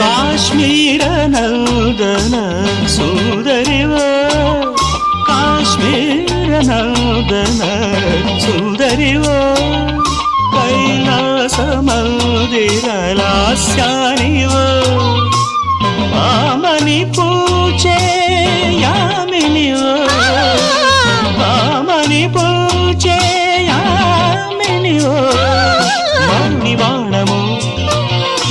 ಕಾಶ್ಮೀರ ನೌದನ ಸುಂದರಿವ ಕಾಶ್ಮೀರ ನೌದನ ಸುಂದರಿವ ಕೈಲಾಸ ಮಂದಿರಲಾಸ್ಯಾನಿವ ಮಾಮನಿ ಪೂಜೆ ಯಾಮಿನಿವ ಮಾಮನಿ ಪೂಜೆ ಯಾಮಿನಿವ ಮನ್ನಿವಾ